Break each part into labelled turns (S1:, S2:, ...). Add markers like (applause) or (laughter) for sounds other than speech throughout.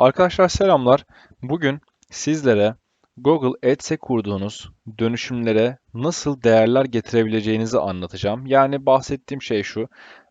S1: Arkadaşlar selamlar. Bugün sizlere Google Ads'e kurduğunuz dönüşümlere nasıl değerler getirebileceğinizi anlatacağım. Yani bahsettiğim şey şu.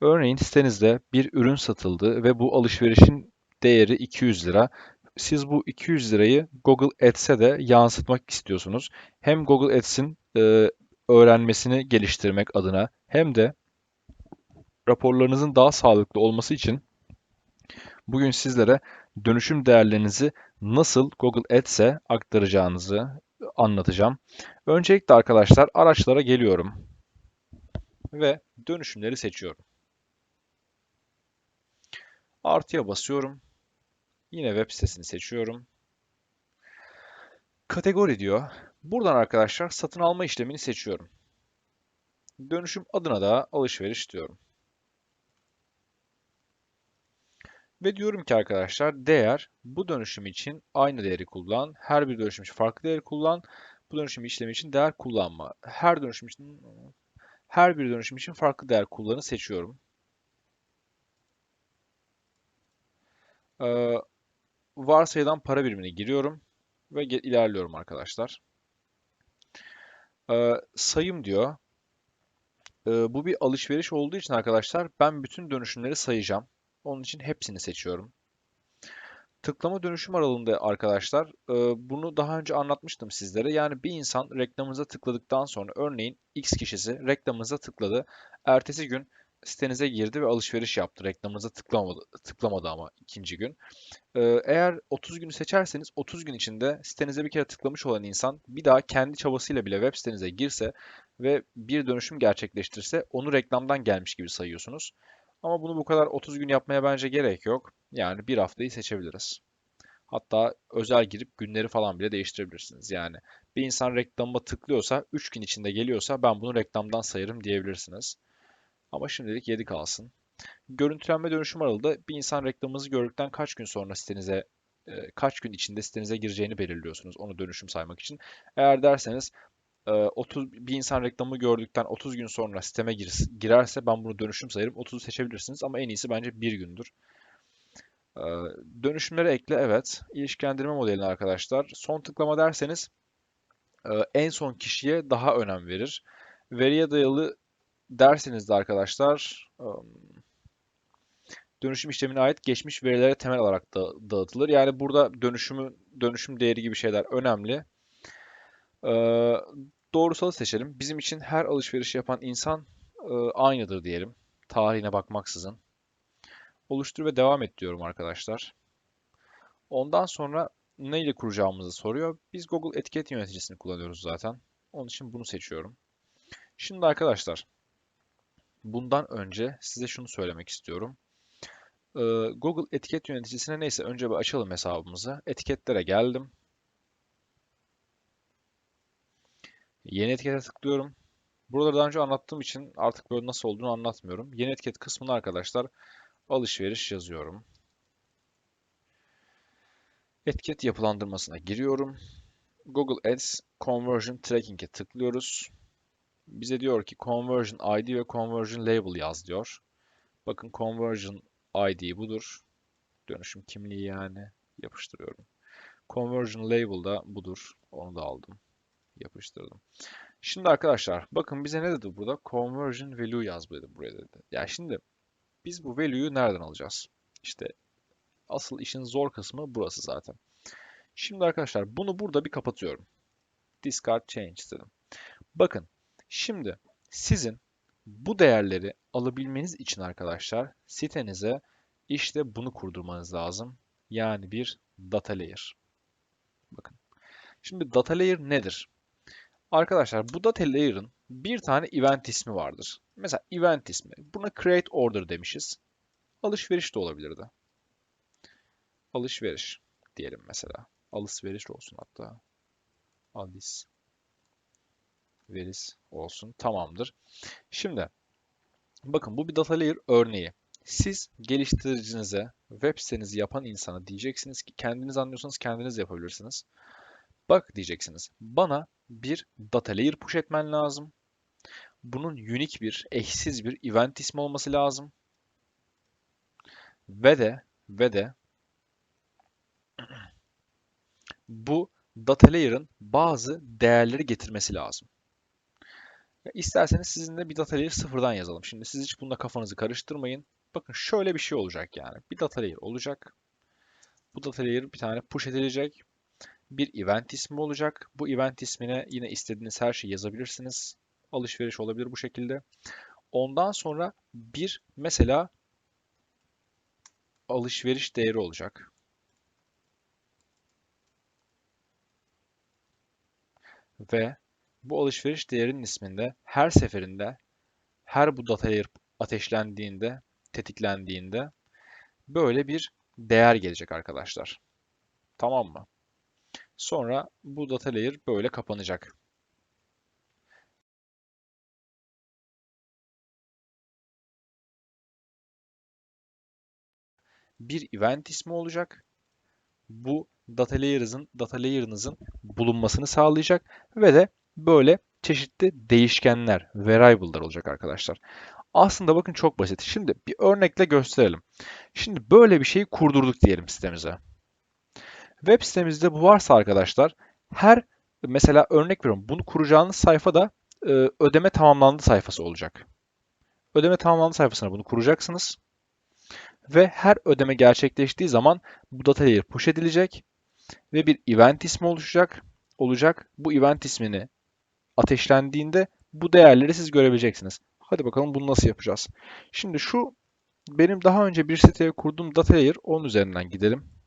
S1: Örneğin sitenizde bir ürün satıldı ve bu alışverişin değeri 200 lira. Siz bu 200 lirayı Google Ads'e de yansıtmak istiyorsunuz. Hem Google Ads'in e, öğrenmesini geliştirmek adına hem de raporlarınızın daha sağlıklı olması için bugün sizlere dönüşüm değerlerinizi nasıl Google Ads'e aktaracağınızı anlatacağım. Öncelikle arkadaşlar araçlara geliyorum ve dönüşümleri seçiyorum. Artıya basıyorum. Yine web sitesini seçiyorum. Kategori diyor. Buradan arkadaşlar satın alma işlemini seçiyorum. Dönüşüm adına da alışveriş diyorum. Ve diyorum ki arkadaşlar değer bu dönüşüm için aynı değeri kullan. Her bir dönüşüm için farklı değeri kullan. Bu dönüşüm işlemi için değer kullanma. Her dönüşüm için her bir dönüşüm için farklı değer kullanı seçiyorum. Ee, varsayılan para birimini giriyorum ve ilerliyorum arkadaşlar. Ee, sayım diyor. Ee, bu bir alışveriş olduğu için arkadaşlar ben bütün dönüşümleri sayacağım. Onun için hepsini seçiyorum. Tıklama dönüşüm aralığında arkadaşlar e, bunu daha önce anlatmıştım sizlere. Yani bir insan reklamınıza tıkladıktan sonra örneğin X kişisi reklamınıza tıkladı. Ertesi gün sitenize girdi ve alışveriş yaptı. Reklamınıza tıklamadı, tıklamadı ama ikinci gün. E, eğer 30 günü seçerseniz 30 gün içinde sitenize bir kere tıklamış olan insan bir daha kendi çabasıyla bile web sitenize girse ve bir dönüşüm gerçekleştirse onu reklamdan gelmiş gibi sayıyorsunuz. Ama bunu bu kadar 30 gün yapmaya bence gerek yok. Yani bir haftayı seçebiliriz. Hatta özel girip günleri falan bile değiştirebilirsiniz. Yani bir insan reklama tıklıyorsa 3 gün içinde geliyorsa ben bunu reklamdan sayarım diyebilirsiniz. Ama şimdilik 7 kalsın. Görüntülenme dönüşüm aralığı bir insan reklamınızı gördükten kaç gün sonra sitenize e, kaç gün içinde sitenize gireceğini belirliyorsunuz onu dönüşüm saymak için. Eğer derseniz 30 bir insan reklamı gördükten 30 gün sonra siteme gir, girerse ben bunu dönüşüm sayarım. 30'u seçebilirsiniz ama en iyisi bence bir gündür. Dönüşümleri ekle evet. İlişkilendirme modelini arkadaşlar. Son tıklama derseniz en son kişiye daha önem verir. Veriye dayalı derseniz de arkadaşlar dönüşüm işlemine ait geçmiş verilere temel olarak da dağıtılır. Yani burada dönüşümü dönüşüm değeri gibi şeyler önemli. Ee, doğrusalı seçelim. Bizim için her alışveriş yapan insan e, aynıdır diyelim. Tarihine bakmaksızın. Oluştur ve devam et diyorum arkadaşlar. Ondan sonra ne ile kuracağımızı soruyor. Biz Google etiket yöneticisini kullanıyoruz zaten. Onun için bunu seçiyorum. Şimdi arkadaşlar, bundan önce size şunu söylemek istiyorum. Ee, Google etiket yöneticisine neyse önce bir açalım hesabımızı. Etiketlere geldim. Yeni etikete tıklıyorum. Burada daha önce anlattığım için artık böyle nasıl olduğunu anlatmıyorum. Yeni etiket kısmına arkadaşlar alışveriş yazıyorum. Etiket yapılandırmasına giriyorum. Google Ads Conversion Tracking'e tıklıyoruz. Bize diyor ki Conversion ID ve Conversion Label yaz diyor. Bakın Conversion ID budur. Dönüşüm kimliği yani. Yapıştırıyorum. Conversion Label da budur. Onu da aldım yapıştırdım. Şimdi arkadaşlar bakın bize ne dedi burada? Conversion value yaz dedi buraya dedi. Yani şimdi biz bu value'yu nereden alacağız? İşte asıl işin zor kısmı burası zaten. Şimdi arkadaşlar bunu burada bir kapatıyorum. Discard change dedim. Bakın şimdi sizin bu değerleri alabilmeniz için arkadaşlar sitenize işte bunu kurdurmanız lazım. Yani bir data layer. Bakın. Şimdi data layer nedir? Arkadaşlar bu data layer'ın bir tane event ismi vardır. Mesela event ismi. Buna create order demişiz. Alışveriş de olabilirdi. Alışveriş diyelim mesela. Alışveriş olsun hatta. Alis veris olsun. Tamamdır. Şimdi bakın bu bir data layer örneği. Siz geliştiricinize, web sitenizi yapan insana diyeceksiniz ki kendiniz anlıyorsanız kendiniz yapabilirsiniz. Bak diyeceksiniz. Bana bir data layer push etmen lazım. Bunun unique bir, eşsiz bir event ismi olması lazım. Ve de ve de (clears throat) bu data layer'ın bazı değerleri getirmesi lazım. Ya isterseniz sizinle bir data layer sıfırdan yazalım. Şimdi siz hiç bunda kafanızı karıştırmayın. Bakın şöyle bir şey olacak yani. Bir data layer olacak. Bu data layer bir tane push edilecek. Bir event ismi olacak. Bu event ismine yine istediğiniz her şeyi yazabilirsiniz. Alışveriş olabilir bu şekilde. Ondan sonra bir mesela alışveriş değeri olacak. Ve bu alışveriş değerinin isminde her seferinde her bu data layer ateşlendiğinde, tetiklendiğinde böyle bir değer gelecek arkadaşlar. Tamam mı? Sonra bu data layer böyle kapanacak. Bir event ismi olacak. Bu data layer'ınızın data layer'ınızın bulunmasını sağlayacak ve de böyle çeşitli değişkenler, variable'lar olacak arkadaşlar. Aslında bakın çok basit. Şimdi bir örnekle gösterelim. Şimdi böyle bir şeyi kurdurduk diyelim sitemize. Web sitemizde bu varsa arkadaşlar her mesela örnek veriyorum bunu kuracağınız sayfa da e, ödeme tamamlandı sayfası olacak. Ödeme tamamlandı sayfasına bunu kuracaksınız. Ve her ödeme gerçekleştiği zaman bu data layer push edilecek ve bir event ismi oluşacak. Olacak. Bu event ismini ateşlendiğinde bu değerleri siz görebileceksiniz. Hadi bakalım bunu nasıl yapacağız. Şimdi şu benim daha önce bir siteye kurduğum data layer onun üzerinden gidelim.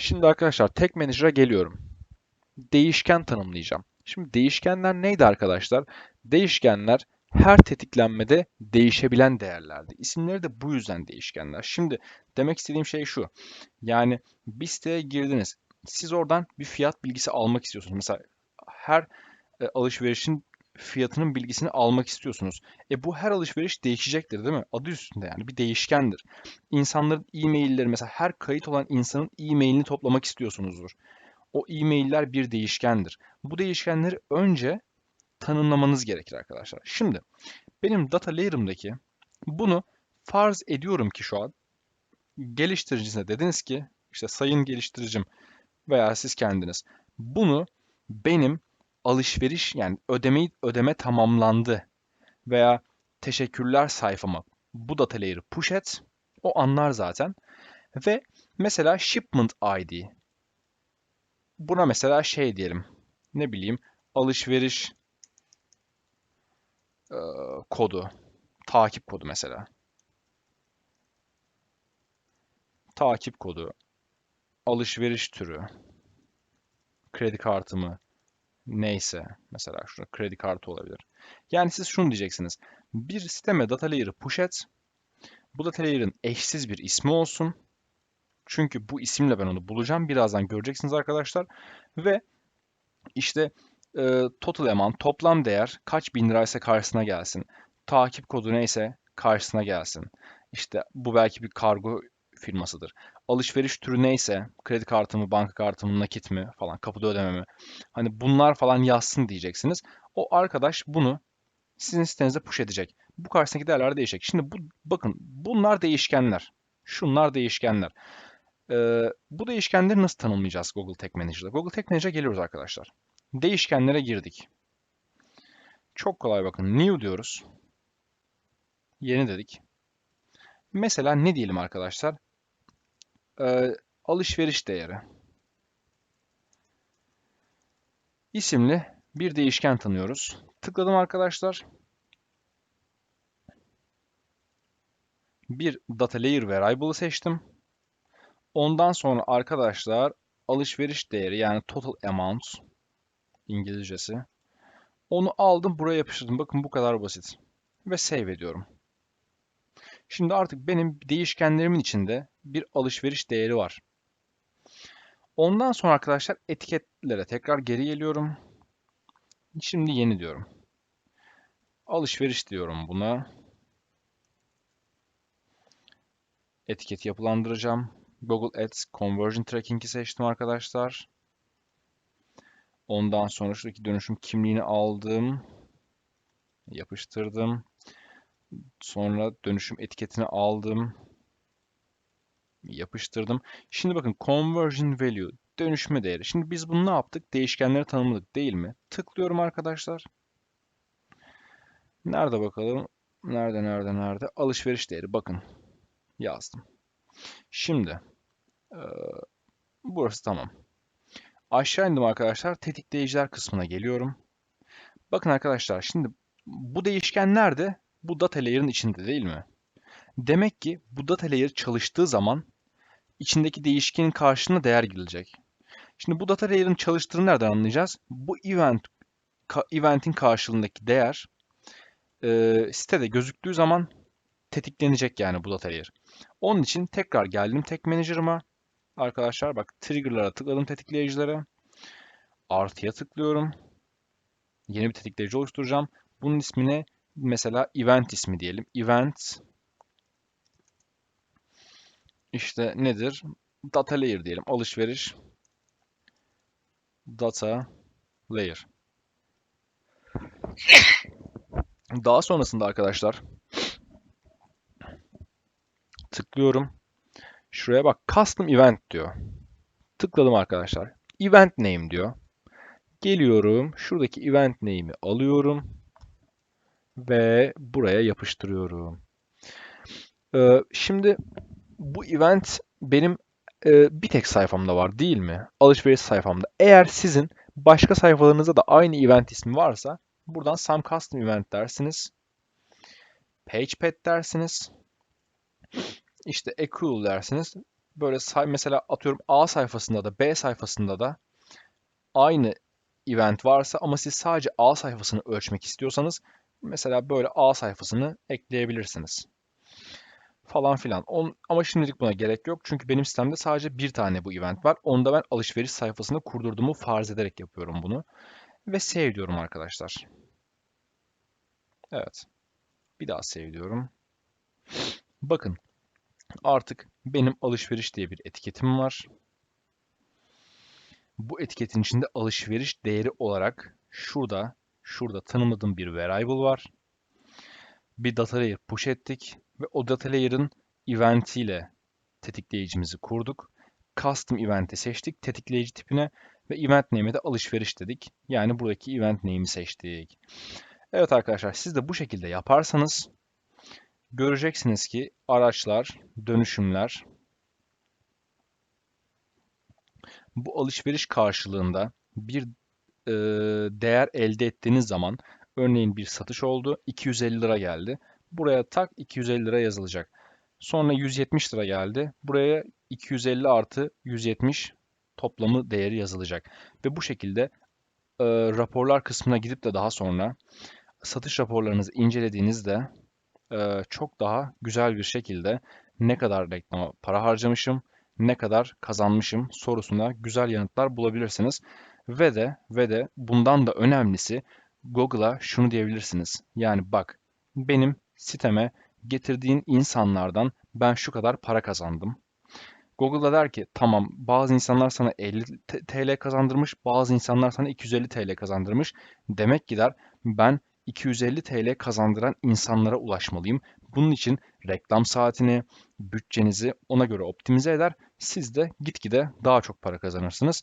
S1: Şimdi arkadaşlar Tag Manager'a geliyorum. Değişken tanımlayacağım. Şimdi değişkenler neydi arkadaşlar? Değişkenler her tetiklenmede değişebilen değerlerdi. İsimleri de bu yüzden değişkenler. Şimdi demek istediğim şey şu. Yani bir siteye girdiniz. Siz oradan bir fiyat bilgisi almak istiyorsunuz. Mesela her e, alışverişin fiyatının bilgisini almak istiyorsunuz. E bu her alışveriş değişecektir değil mi? Adı üstünde yani bir değişkendir. İnsanların e-mailleri mesela her kayıt olan insanın e-mailini toplamak istiyorsunuzdur. O e-mailler bir değişkendir. Bu değişkenleri önce tanımlamanız gerekir arkadaşlar. Şimdi benim data layer'ımdaki bunu farz ediyorum ki şu an geliştiricisine dediniz ki işte sayın geliştiricim veya siz kendiniz bunu benim alışveriş yani ödemeyi ödeme tamamlandı veya teşekkürler sayfama bu data layer'ı push et. O anlar zaten. Ve mesela shipment ID. Buna mesela şey diyelim. Ne bileyim alışveriş e, kodu. Takip kodu mesela. Takip kodu. Alışveriş türü. Kredi kartımı neyse mesela şurada kredi kartı olabilir. Yani siz şunu diyeceksiniz. Bir siteme data layer'ı push et. Bu data layer'ın eşsiz bir ismi olsun. Çünkü bu isimle ben onu bulacağım. Birazdan göreceksiniz arkadaşlar. Ve işte e, total amount, toplam değer kaç bin liraysa karşısına gelsin. Takip kodu neyse karşısına gelsin. İşte bu belki bir kargo firmasıdır. Alışveriş türü neyse, kredi kartı mı, banka kartı mı, nakit mi falan, kapıda ödeme mi? Hani bunlar falan yazsın diyeceksiniz. O arkadaş bunu sizin sitenize push edecek. Bu karşısındaki değerler değişecek. Şimdi bu bakın bunlar değişkenler. Şunlar değişkenler. Ee, bu değişkenleri nasıl tanımlayacağız Google Tag Manager'da? Google Tag Manager'a geliyoruz arkadaşlar. Değişkenlere girdik. Çok kolay bakın. New diyoruz. Yeni dedik. Mesela ne diyelim arkadaşlar? Ee, alışveriş değeri. İsimli bir değişken tanıyoruz. Tıkladım arkadaşlar. Bir data layer variable'ı seçtim. Ondan sonra arkadaşlar alışveriş değeri yani total amount İngilizcesi. Onu aldım buraya yapıştırdım. Bakın bu kadar basit. Ve save ediyorum. Şimdi artık benim değişkenlerimin içinde bir alışveriş değeri var. Ondan sonra arkadaşlar etiketlere tekrar geri geliyorum. Şimdi yeni diyorum. Alışveriş diyorum buna. Etiket yapılandıracağım. Google Ads Conversion Tracking'i seçtim arkadaşlar. Ondan sonra şuradaki dönüşüm kimliğini aldım. Yapıştırdım. Sonra dönüşüm etiketini aldım.
S2: Yapıştırdım. Şimdi bakın conversion value dönüşme değeri. Şimdi biz bunu ne yaptık? Değişkenleri tanımladık değil mi? Tıklıyorum arkadaşlar. Nerede bakalım? Nerede nerede nerede? Alışveriş değeri bakın. Yazdım. Şimdi eee, burası tamam. Aşağı indim arkadaşlar. Tetikleyiciler kısmına geliyorum. Bakın arkadaşlar şimdi bu değişken nerede? Bu data layer'ın içinde değil mi? Demek ki bu data layer çalıştığı zaman içindeki değişkenin karşılığına değer girilecek. Şimdi bu data layer'ın çalıştığını nereden anlayacağız? Bu event event'in karşılığındaki değer e, sitede gözüktüğü zaman tetiklenecek yani bu data layer. Onun için tekrar geldim tek manager'ıma. Arkadaşlar bak trigger'lara tıkladım tetikleyicilere. Artıya tıklıyorum. Yeni bir tetikleyici oluşturacağım. Bunun ismine mesela event ismi diyelim. Event işte nedir? Data layer diyelim. Alışveriş data layer. Daha sonrasında arkadaşlar tıklıyorum. Şuraya bak custom event diyor. Tıkladım arkadaşlar. Event name diyor. Geliyorum. Şuradaki event name'i alıyorum ve buraya yapıştırıyorum. Ee, şimdi bu event benim e, bir tek sayfamda var değil mi? Alışveriş sayfamda. Eğer sizin başka sayfalarınızda da aynı event ismi varsa buradan some custom event dersiniz. PagePad dersiniz. İşte accrual dersiniz. Böyle say mesela atıyorum A sayfasında da B sayfasında da aynı event varsa ama siz sadece A sayfasını ölçmek istiyorsanız mesela böyle A sayfasını ekleyebilirsiniz. Falan filan. Ama şimdilik buna gerek yok. Çünkü benim sistemde sadece bir tane bu event var. Onu da ben alışveriş sayfasını kurdurduğumu farz ederek yapıyorum bunu. Ve save diyorum arkadaşlar. Evet. Bir daha save diyorum. Bakın. Artık benim alışveriş diye bir etiketim var. Bu etiketin içinde alışveriş değeri olarak şurada şurada tanımladığım bir variable var. Bir data layer push ettik ve o data layer'ın eventiyle tetikleyicimizi kurduk. Custom event'i seçtik tetikleyici tipine ve event name'e de alışveriş dedik. Yani buradaki event name'i seçtik. Evet arkadaşlar siz de bu şekilde yaparsanız göreceksiniz ki araçlar, dönüşümler bu alışveriş karşılığında bir e, değer elde ettiğiniz zaman örneğin bir satış oldu 250 lira geldi. Buraya tak 250 lira yazılacak. Sonra 170 lira geldi. Buraya 250 artı 170 toplamı değeri yazılacak. Ve bu şekilde e, raporlar kısmına gidip de daha sonra satış raporlarınızı incelediğinizde e, çok daha güzel bir şekilde ne kadar reklama para harcamışım, ne kadar kazanmışım sorusuna güzel yanıtlar bulabilirsiniz. Ve de ve de bundan da önemlisi Google'a şunu diyebilirsiniz. Yani bak benim siteme getirdiğin insanlardan ben şu kadar para kazandım. Google'da der ki tamam bazı insanlar sana 50 TL kazandırmış, bazı insanlar sana 250 TL kazandırmış. Demek ki der ben 250 TL kazandıran insanlara ulaşmalıyım. Bunun için reklam saatini, bütçenizi ona göre optimize eder. Siz de gitgide daha çok para kazanırsınız.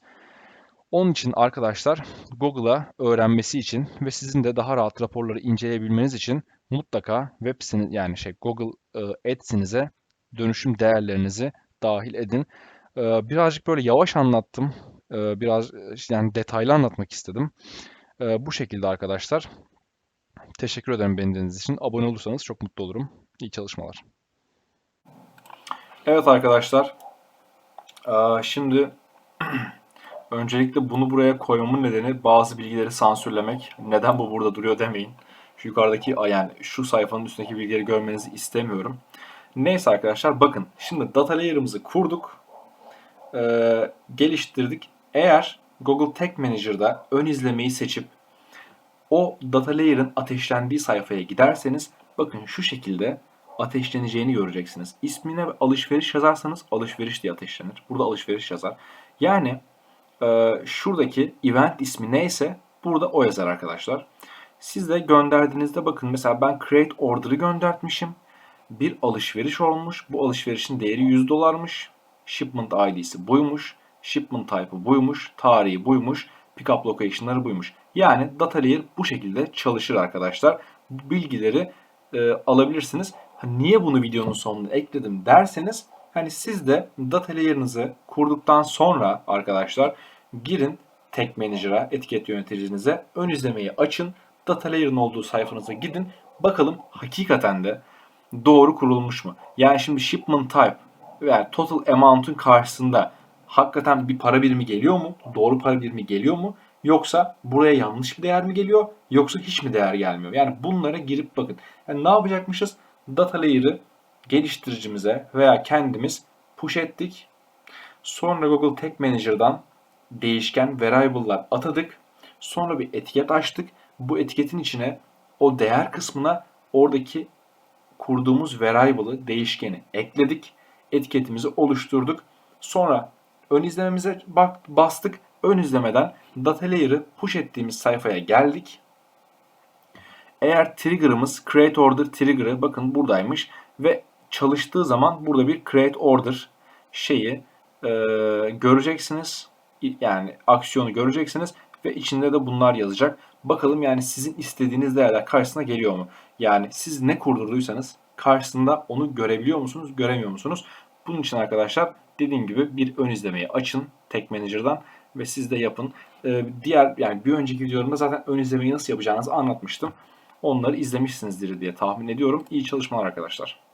S2: Onun için arkadaşlar Google'a öğrenmesi için ve sizin de daha rahat raporları inceleyebilmeniz için mutlaka web siteniz yani şey Google e, Ads'inize dönüşüm değerlerinizi dahil edin. E, birazcık böyle yavaş anlattım. E, biraz yani detaylı anlatmak istedim. Bu şekilde arkadaşlar. Teşekkür ederim beni dinlediğiniz için. Abone olursanız çok mutlu olurum. İyi çalışmalar.
S1: Evet arkadaşlar. Şimdi (clears throat) öncelikle bunu buraya koymamın nedeni bazı bilgileri sansürlemek. Neden bu burada duruyor demeyin. Şu yukarıdaki yani şu sayfanın üstündeki bilgileri görmenizi istemiyorum. Neyse arkadaşlar bakın. Şimdi data layer'ımızı kurduk. Ee, geliştirdik. Eğer Google Tag Manager'da ön izlemeyi seçip o data layer'ın ateşlendiği sayfaya giderseniz bakın şu şekilde ateşleneceğini göreceksiniz. İsmine alışveriş yazarsanız alışveriş diye ateşlenir. Burada alışveriş yazar. Yani e, şuradaki event ismi neyse burada o yazar arkadaşlar. Siz de gönderdiğinizde bakın mesela ben create order'ı göndertmişim.
S3: bir alışveriş olmuş. Bu alışverişin değeri 100 dolarmış. Shipment ID'si buymuş. Shipment type'ı buymuş. Tarihi buymuş. Pickup location'ları buymuş. Yani data layer bu şekilde çalışır arkadaşlar. Bu bilgileri e, alabilirsiniz. Niye bunu videonun sonuna ekledim derseniz hani siz de data layer'ınızı kurduktan sonra arkadaşlar girin Tag Manager'a, etiket yöneticinize ön izlemeyi açın. Data layer'ın olduğu sayfanıza gidin. Bakalım hakikaten de doğru kurulmuş mu? Yani şimdi shipment type veya total amount'un karşısında hakikaten bir para birimi geliyor mu? Doğru para birimi geliyor mu? Yoksa buraya yanlış bir değer mi geliyor? Yoksa hiç mi değer gelmiyor? Yani bunlara girip bakın. Yani ne yapacakmışız? Data layer'ı geliştiricimize veya kendimiz push ettik. Sonra Google Tag Manager'dan değişken variable'lar atadık. Sonra bir etiket açtık. Bu etiketin içine o değer kısmına oradaki kurduğumuz variable'ı, değişkeni ekledik. Etiketimizi oluşturduk. Sonra ön izlememize bastık. Ön izlemeden data layer'ı push ettiğimiz sayfaya geldik. Eğer trigger'ımız create order trigger'ı bakın buradaymış ve çalıştığı zaman burada bir create order şeyi e, göreceksiniz. Yani aksiyonu göreceksiniz ve içinde de bunlar yazacak. Bakalım yani sizin istediğiniz değerler karşısına geliyor mu? Yani siz ne kurdurduysanız karşısında onu görebiliyor musunuz, göremiyor musunuz? Bunun için arkadaşlar dediğim gibi bir ön izlemeyi açın Tag Manager'dan ve siz de yapın. Ee, diğer yani bir önceki videolarımda zaten ön izlemeyi nasıl yapacağınızı anlatmıştım. Onları izlemişsinizdir diye tahmin ediyorum. İyi çalışmalar arkadaşlar.